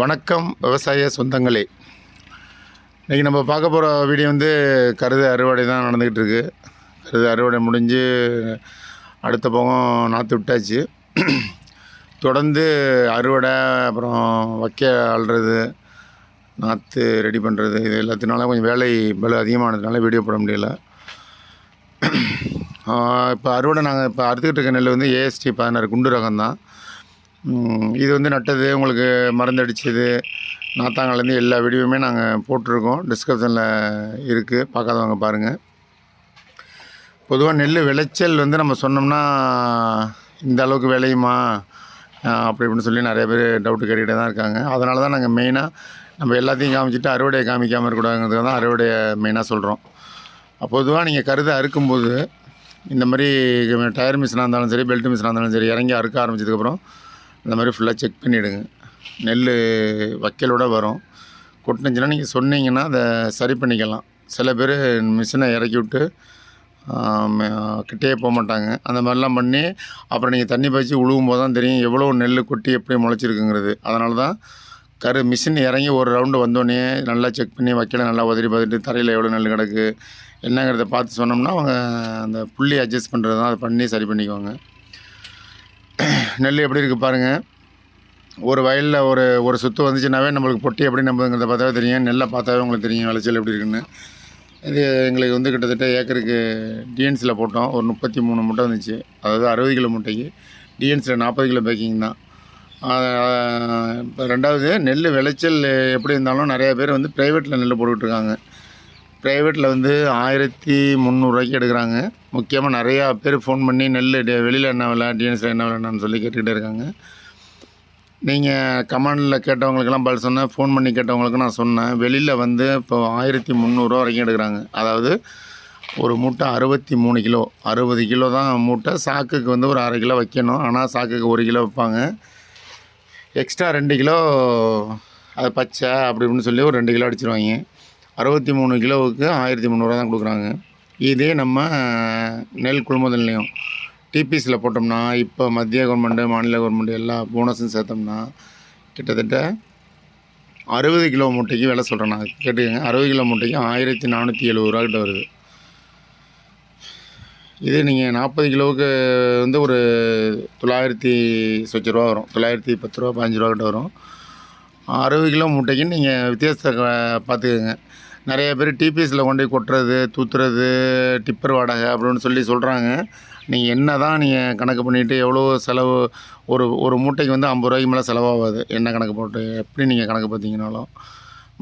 வணக்கம் விவசாய சொந்தங்களே. இன்றைக்கி நம்ம பார்க்க போகிற வீடியோ வந்து கருது அறுவடை தான் நடந்துக்கிட்டு இருக்கு. கருது அறுவடை முடிஞ்சு அடுத்த போகம் நாற்று விட்டாச்சு. தொடர்ந்து அறுவடை அப்புறம் வைக்க அழுறது நாற்று ரெடி பண்ணுறது இது எல்லாத்தினால கொஞ்சம் வேலை பலு அதிகமானதுனால வீடியோ போட முடியல. இப்போ அறுவடை நாங்கள் இப்போ அறுத்துக்கிட்டு இருக்க நெல் வந்து ஏஎஸ்டி பதினாறு குண்டு ரகம் தான். இது வந்து நட்டது உங்களுக்கு மருந்து அடிச்சது. நாத்தாங்கலேருந்து எல்லா வீடியோவுமே நாங்கள் போட்டிருக்கோம். டிஸ்கிரிப்ஷனில் இருக்குது பார்க்காதவங்க பாருங்கள் பொதுவாக நெல் விளைச்சல் வந்து நம்ம சொன்னோம்னா இந்த அளவுக்கு விளையுமா? அப்படி இப்படின்னு சொல்லி நிறைய பேர் டவுட்டு கேட்டுகிட்டே தான் இருக்காங்க. அதனால தான் நாங்கள் மெயினாக நம்ம எல்லாத்தையும் காமிச்சிட்டு அறுவடையை காமிக்காமல் இருக்கக்கூடாதுங்கிறது தான் அறுவடையை மெயினாக சொல்கிறோம் பொதுவாக நீங்கள் கருதை அறுக்கும்போது இந்த மாதிரி டயர் மிஷினாக இருந்தாலும் சரி பெல்ட் மிஷினாக இருந்தாலும் சரி இறங்கி அறுக்க ஆரம்பிச்சதுக்கப்புறம் இந்த மாதிரி ஃபுல்லாக செக் பண்ணிவிடுங்க நெல் வைக்கலோட வரும். கொட்டுனுச்சுன்னா நீங்கள் சொன்னீங்கன்னா அதை சரி பண்ணிக்கலாம். சில பேர் மிஷினை இறக்கி விட்டு கிட்டேயே போக மாட்டாங்க. அந்த மாதிரிலாம் பண்ணி அப்புறம் நீங்கள் தண்ணி பாய்ச்சி உழுவும் போது தான் தெரியும் எவ்வளோ நெல் கொட்டி எப்படி முளைச்சிருக்குங்கிறது. அதனால தான் கரு மிஷின் இறங்கி ஒரு ரவுண்டு வந்தோடனே நல்லா செக் பண்ணி வைக்கல நல்லா உதறி பார்த்துட்டு தரையில் எவ்வளோ நெல் கிடக்கு என்னங்கிறத பார்த்து சொன்னோம்னா அவங்க அந்த புள்ளி அட்ஜஸ்ட் பண்ணுறது தான் அதை பண்ணி சரி பண்ணிக்குவாங்க. நெல் எப்படி இருக்குது பாருங்கள் ஒரு வயலில் ஒரு ஒரு சுற்று வந்துச்சுனாவே நம்மளுக்கு பொட்டி எப்படி நம்புங்கிறத பார்த்தாவே தெரியும். நெல்லை பார்த்தாவே உங்களுக்கு தெரியும் விளைச்சல் எப்படி இருக்குன்னு. இது எங்களுக்கு வந்து கிட்டத்தட்ட ஏக்கருக்கு டிஎன்சியில் போட்டோம். ஒரு முப்பத்தி மூணு முட்டை வந்துச்சு. அதாவது அறுபது கிலோ முட்டைக்கு. டிஎன்சியில் நாற்பது கிலோ பேக்கிங் தான். இப்போ ரெண்டாவது நெல் விளைச்சல் எப்படி இருந்தாலும் நிறையா பேர் வந்து ப்ரைவேட்டில் நெல் போட்டுக்கிட்டு இருக்காங்க. ப்ரைவேட்டில் வந்து ஆயிரத்தி முந்நூறுரூவாய்க்கு எடுக்கிறாங்க. முக்கியமாக நிறையா பேர் ஃபோன் பண்ணி நெல் வெளியில் என்ன விலை டிஎன்எஸில் என்ன விலைன்னு சொல்லி கேட்டுக்கிட்டே இருக்காங்க. நீங்கள் கமாண்டில் கேட்டவங்களுக்கெல்லாம் பதில் சொன்னேன். ஃபோன் பண்ணி கேட்டவங்களுக்கு நான் சொன்னேன். வெளியில் வந்து இப்போ ஆயிரத்தி முந்நூறுரூவா வரைக்கும் எடுக்கிறாங்க. அதாவது ஒரு மூட்டை அறுபத்தி மூணு கிலோ. அறுபது கிலோ தான் மூட்டை. சாக்குக்கு வந்து ஒரு அரை கிலோ வைக்கணும். ஆனால் சாக்குக்கு ஒரு கிலோ வைப்பாங்க. எக்ஸ்ட்ரா ரெண்டு கிலோ அது பச்சை அப்படி இப்படின்னு சொல்லி ஒரு ரெண்டு கிலோ அடிச்சிருவாங்க. அறுபத்தி மூணு கிலோவுக்கு ஆயிரத்தி முந்நூறுவா தான் கொடுக்குறாங்க. இதே நம்ம நெல் கொள்முதல் நிலையம் டிபிஎஸில் போட்டோம்னா இப்போ மத்திய கவர்மெண்ட்டு மாநில கவர்மெண்ட் எல்லா போனஸும் சேர்த்தோம்னா கிட்டத்தட்ட அறுபது கிலோ மூட்டைக்கு விலை சொல்கிறேன் நான். கேட்டுக்கோங்க. அறுபது கிலோ மூட்டைக்கு ஆயிரத்தி நானூற்றி எழுபது ரூபா கிட்ட வருது. இதே நீங்கள் நாற்பது கிலோவுக்கு வந்து ஒரு தொள்ளாயிரத்தி சொச்ச ரூபா வரும். தொள்ளாயிரத்தி பத்து ரூபா பதினஞ்சு ரூபா கிட்ட வரும். அறுபது கிலோ மூட்டைக்கு நீங்கள் வித்தியாசத்தை பார்த்துக்கோங்க. நிறைய பேர் டிபிஎஸில் கொண்டு போய் கொட்டுறது தூத்துறது டிப்பர் வாடகை அப்படின்னு சொல்லி சொல்கிறாங்க நீங்கள் என்ன தான் நீங்கள் கணக்கு பண்ணிவிட்டு எவ்வளோ செலவு ஒரு ஒரு மூட்டைக்கு வந்து ஐம்பது ரூபாய்க்கு மேலே செலவாகாது. என்ன கணக்கு போட்டு எப்படி நீங்கள் கணக்கு பார்த்தீங்கனாலும்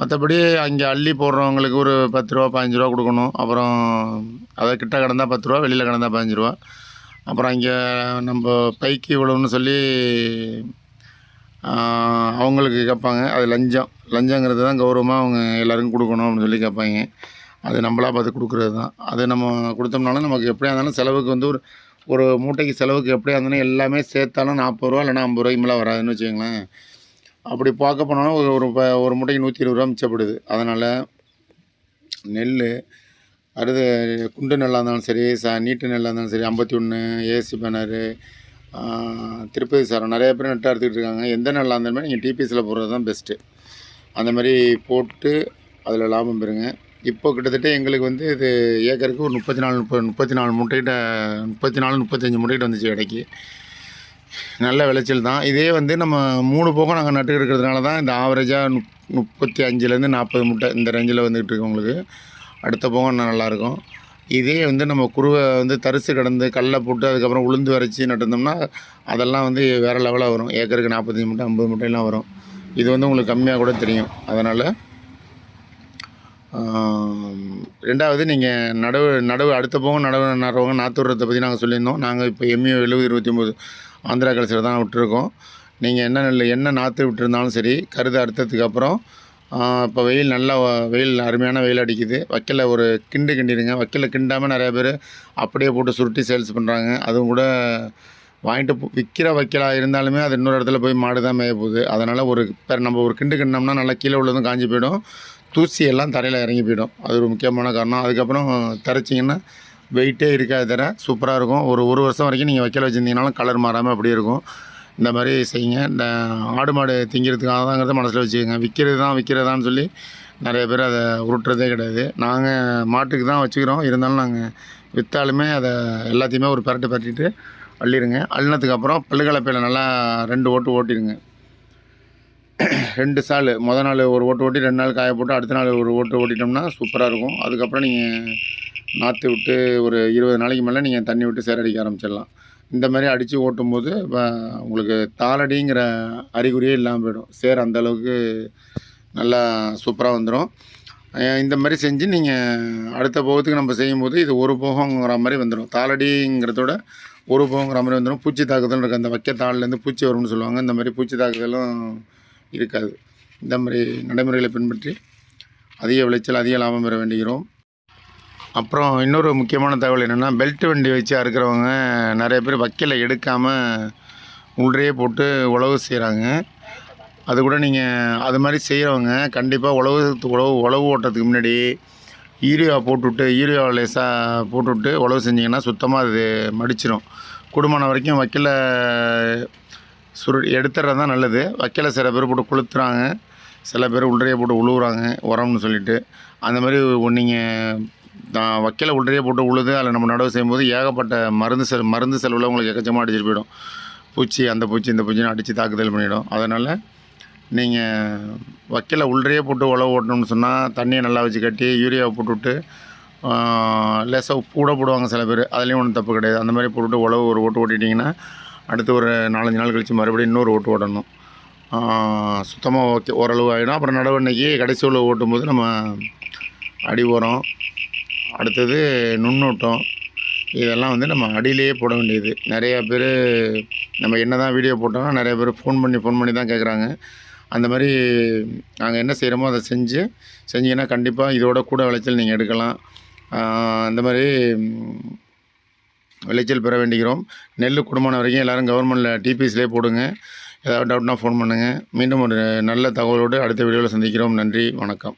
மற்றபடி அங்கே அள்ளி போடுறவங்களுக்கு ஒரு பத்து ரூபா பதினஞ்சு ரூபா கொடுக்கணும். அப்புறம் அதை கிட்ட கிடந்தா பத்து ரூபா வெளியில் கிடந்தால் பதினஞ்சு ரூபா. அப்புறம் இங்கே நம்ம பைக்கு இவ்வளோன்னு சொல்லி அவங்களுக்கு கேட்பாங்க. அது லஞ்சம். லஞ்சங்கிறது தான் கௌரவமாக அவங்க எல்லாருக்கும் கொடுக்கணும் அப்படின்னு சொல்லி கேட்பாங்க. அது நம்மளா பார்த்து கொடுக்குறது தான். அது நம்ம கொடுத்தோம்னாலும் நமக்கு எப்படியா இருந்தாலும் செலவுக்கு வந்து ஒரு ஒரு மூட்டைக்கு செலவுக்கு எப்படியா இருந்தாலும் எல்லாமே சேர்த்தாலும் நாற்பது ரூபா இல்லைனா ஐம்பது ரூபாய்க்கு மேலே வராதுன்னு வச்சுக்கோங்களேன். அப்படி பார்க்க போனாலும் ஒரு ஒரு ப- ஒரு மூட்டைக்கு நூற்றி இருபது ரூபா மிச்சப்படுது. அதனால் நெல் அடுத்து குண்டு நெல்லாக இருந்தாலும் சரி ச நீட்டு நெல்லாக இருந்தாலும் சரி ஐம்பத்தி ஒன்று ஏசி பேனரு திருப்பதி சாரம் நிறைய பேர் நட்டு அறுத்துக்கிட்டு இருக்காங்க. எந்த நல்லா இருந்தாலுமே நீங்கள் டிபிஎஸில் போடுறது தான் பெஸ்ட்டு அந்த மாதிரி போட்டு அதில் லாபம் பெறுங்க. இப்போ கிட்டத்தட்ட எங்களுக்கு வந்து இது ஏக்கருக்கு ஒரு முப்பத்தி நாலு முப்பது முப்பத்தி நாலு மூட்டைகிட்ட முப்பத்தி நாலு முப்பத்தஞ்சு முட்டைகிட்ட வந்துச்சு இடைக்கு. நல்ல விளைச்சல் தான். இதே வந்து நம்ம மூணு போகம் நாங்கள் நட்டு இருக்கிறதுனால தான் இந்த ஆவரேஜாக முப் முப்பத்தி அஞ்சுலேருந்து நாற்பது முட்டை இந்த ரேஞ்சில் வந்துக்கிட்டு இருக்கு உங்களுக்கு. அடுத்த போகம் இன்னும் நல்லாயிருக்கும் இதே வந்து நம்ம குருவை வந்து தரிசு கடந்து கல்லை போட்டு அதுக்கப்புறம் உளுந்து வரைச்சி நட்டிருந்தோம்னா அதெல்லாம் வந்து வேறு லெவலாக வரும். ஏக்கருக்கு நாற்பத்தஞ்சு மூட்டை ஐம்பது மூட்டையெல்லாம் வரும். இது வந்து உங்களுக்கு கம்மியாக கூட தெரியும். அதனால் ரெண்டாவது நீங்கள் நடவு நடவு அடுத்த போக நடவு நடுறவங்க நாற்றுறதை பற்றி நாங்கள் சொல்லியிருந்தோம். நாங்கள் இப்போ எம்யூ எழுபது இருபத்தி ஒம்பது ஆந்திரா கல்ச்சர் தான் விட்டுருக்கோம். நீங்கள் என்ன நெல் என்ன நாற்று விட்டுருந்தாலும் சரி கருது அறுத்ததுக்கு அப்புறம் இப்போ வெயில் நல்லா வெயில் அருமையான வெயில் அடிக்குது. வைக்கல ஒரு கிண்டு கிண்டிடுங்க. வைக்கல கிண்டாமல் நிறையா பேர் அப்படியே போட்டு சுருட்டி சேல்ஸ் பண்ணுறாங்க அதுவும் கூட வாங்கிட்டு விற்கிற வைக்கலா இருந்தாலுமே அது இன்னொரு இடத்துல போய் மாடு தான் மேய போகுது. அதனால் ஒரு இப்போ நம்ம ஒரு கிண்டு கிண்டோம்னா நல்லா கீழே உள்ளதும் காஞ்சி போயிடும். தூசி எல்லாம் தரையில் இறங்கி போயிடும். அது ஒரு முக்கியமான காரணம். அதுக்கப்புறம் தரைச்சிங்கன்னா வெயிட்டே இருக்காது தர. சூப்பராக இருக்கும். ஒரு ஒரு வருஷம் வரைக்கும் நீங்கள் வைக்கல வச்சுருந்தீங்கனாலும் கலர் மாறாமல் அப்படியே இருக்கும். இந்த மாதிரி செய்யுங்க. இந்த ஆடு மாடு திங்கிறதுக்காக தாங்கிறத மனசில் வச்சுக்கோங்க. விற்கிறது தான் விற்கிறதான்னு சொல்லி நிறைய பேர் அதை உருட்டுறதே கிடையாது. நாங்கள் மாட்டுக்கு தான் வச்சுக்கிறோம். இருந்தாலும் நாங்கள் விற்றாலுமே அதை எல்லாத்தையுமே ஒரு பரட்டு பரட்டிட்டு அள்ளிடுங்க அள்ளினதுக்கப்புறம் பல்லுக்கலப்பையில் நல்லா ரெண்டு ஓட்டு ஓட்டிடுங்க. ரெண்டு சால். முத நாள் ஒரு ஓட்டு ஓட்டி ரெண்டு நாள் காய போட்டு அடுத்த நாள் ஒரு ஓட்டு ஓட்டிட்டோம்னா சூப்பராக இருக்கும். அதுக்கப்புறம் நீங்கள் நாற்று விட்டு ஒரு இருபது நாளைக்கு மேலே நீங்கள் தண்ணி விட்டு சேரடிக்க ஆரம்பிச்சிடலாம். இந்த மாதிரி அடித்து ஓட்டும் போது உங்களுக்கு தாளடிங்கிற அறிகுறியே இல்லாமல் போயிடும். சேர் அந்த அளவுக்கு நல்லா சூப்பராக வந்துடும் இந்த மாதிரி செஞ்சு நீங்கள் அடுத்த போகத்துக்கு நம்ம செய்யும்போது இது ஒரு போகங்கிற மாதிரி வந்துடும் தாளடிங்கிறதோட ஒரு போகங்கிற மாதிரி வந்துடும் பூச்சி தாக்குதல் இருக்குது. அந்த வைக்க தாள்லேருந்து பூச்சி வரும்னு சொல்லுவாங்க. இந்த மாதிரி பூச்சி தாக்குதலும் இருக்காது. இந்த மாதிரி நடைமுறைகளை பின்பற்றி அதிக விளைச்சல் அதிக லாபம் பெற வேண்டுகிறோம். அப்புறம் இன்னொரு முக்கியமான தகவல் என்னென்னா பெல்ட் வண்டி வச்சு அறுக்கிறவங்க நிறைய பேர் வக்கீலை எடுக்காமல் உள்ளே போட்டு உழவு செய்கிறாங்க அது கூட நீங்கள் அது மாதிரி செய்கிறவங்க கண்டிப்பாக உழவு உழவு உழவு ஓட்டுறதுக்கு முன்னாடி யூரியா போட்டுவிட்டு யூரியா லேசாக போட்டுவிட்டு உழவு செஞ்சிங்கன்னா சுத்தமாக அது மடிச்சிடும் குடும்பம் வரைக்கும் வக்கீல சுரு எடுத்துறது தான் நல்லது. வக்கீல சில பேர் போட்டு கொளுத்துறாங்க. சில பேர் உள்ளே போட்டு உழுவுறாங்க உரம்னு சொல்லிட்டு. அந்த மாதிரி நீங்கள் நான் வைக்கல உள்ளே போட்டு உழுது அதில் நம்ம நடவு செய்யும்போது ஏகப்பட்ட மருந்து செல் மருந்து செலவில் உங்களுக்கு எக்கச்சமாக அடிச்சிட்டு போயிடும். பூச்சி அந்த பூச்சி இந்த பூச்சின்னு அடித்து தாக்குதல் பண்ணிடும். அதனால் நீங்கள் வக்கீல உள்ளே போட்டு உழவு ஓட்டணும்னு சொன்னால் தண்ணியை நல்லா வச்சு கட்டி யூரியாவை போட்டுவிட்டு லேசாக உப்பு கூட போடுவாங்க சில பேர். அதுலேயும் ஒன்றும் தப்பு கிடையாது. அந்த மாதிரி போட்டுவிட்டு உழவு ஒரு ஓட்டு ஓட்டிட்டிங்கன்னா அடுத்து ஒரு நாலஞ்சு நாள் கழித்து மறுபடியும் இன்னொரு ஓட்டு ஓட்டணும் சுத்தமாக ஓகே ஓரளவு ஆகிடும் அப்புறம் நடவடிக்கைக்கு கடைசி உள்ள ஓட்டும்போது நம்ம அடி உரம் அடுத்தது நுண்ணூட்டம். இதெல்லாம் வந்து நம்ம அடியிலேயே போட வேண்டியது. நிறையா பேர் நம்ம என்ன தான் வீடியோ போட்டோம்னா நிறைய பேர் ஃபோன் பண்ணி ஃபோன் பண்ணி தான் கேட்குறாங்க அந்த மாதிரி நாங்கள் என்ன செய்கிறோமோ அதை செஞ்சு செஞ்சீங்கன்னா கண்டிப்பாக இதோட கூட விளைச்சல் நீங்கள் எடுக்கலாம். அந்த இந்த மாதிரி விளைச்சல் பெற வேண்டுகிறோம் நெல் குடும்பம் வரைக்கும் எல்லோரும் கவர்மெண்டில் டிபிஎஸ்லேயே போடுங்க. ஏதாவது டவுட்னா ஃபோன் பண்ணுங்கள் மீண்டும் ஒரு நல்ல தகவலோடு அடுத்த வீடியோவில் சந்திக்கிறோம். நன்றி வணக்கம்.